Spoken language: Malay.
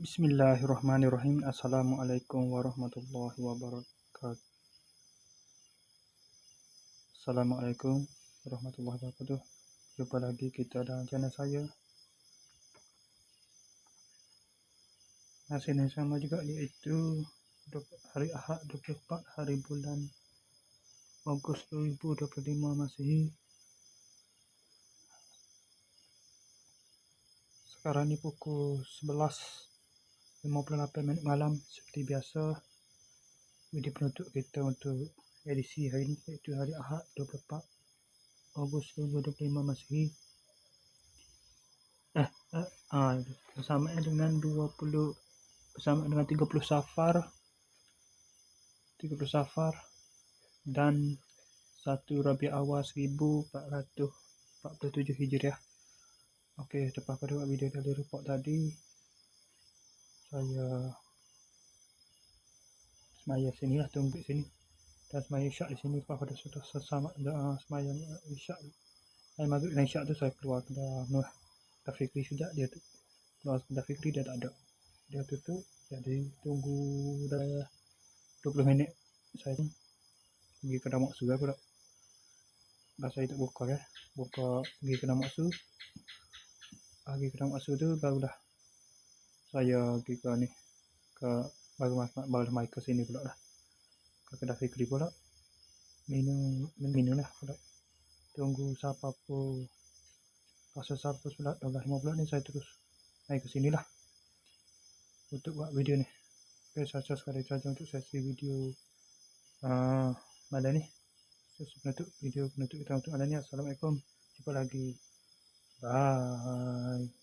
Bismillahirrahmanirrahim. Assalamualaikum warahmatullahi wabarakatuh. Assalamualaikum warahmatullahi wabarakatuh. Jumpa lagi kita dalam channel saya. Masih yang sama juga iaitu hari Ahad 24 hari bulan Ogos 2025 Masihi. Sekarang ni pukul 11 58 minit malam seperti biasa video penutup kita untuk edisi hari ini iaitu hari Ahad 24 Ogos 2025 Masihi eh, eh ah, bersama dengan 20 bersama dengan 30 Safar 30 Safar dan 1 Rabi Awal 1447 Hijriah. Okey, pada buat video dari report tadi saya semaya sini lah tunggu sini. Dan semaya isyak di sini lepas pada sudah sesama uh, semaya isyak saya maghrib dan isyak tu saya keluar ke dalam Nuh dah fikri sudah dia tu. Keluar dah fikri dia tak ada. Dia tutup jadi tunggu dah 20 minit. Saya pergi ke dalam maksu pula. Dah saya tak buka ya. Buka pergi ke dalam maksu pergi ke dalam maksu tu baru dah saya ke ni ke baru masuk baru mai ke sini pula lah. Ke kedai fikri pula. Minum minum lah pula. Tunggu siapa pun pasal siapa pula 12.50 ni saya terus naik ke sini lah. Untuk buat video ni. Ok saja sekali saja untuk sesi video uh, malam ni. Sesi penutup video penutup kita untuk malam ni. Assalamualaikum. Jumpa lagi. Bye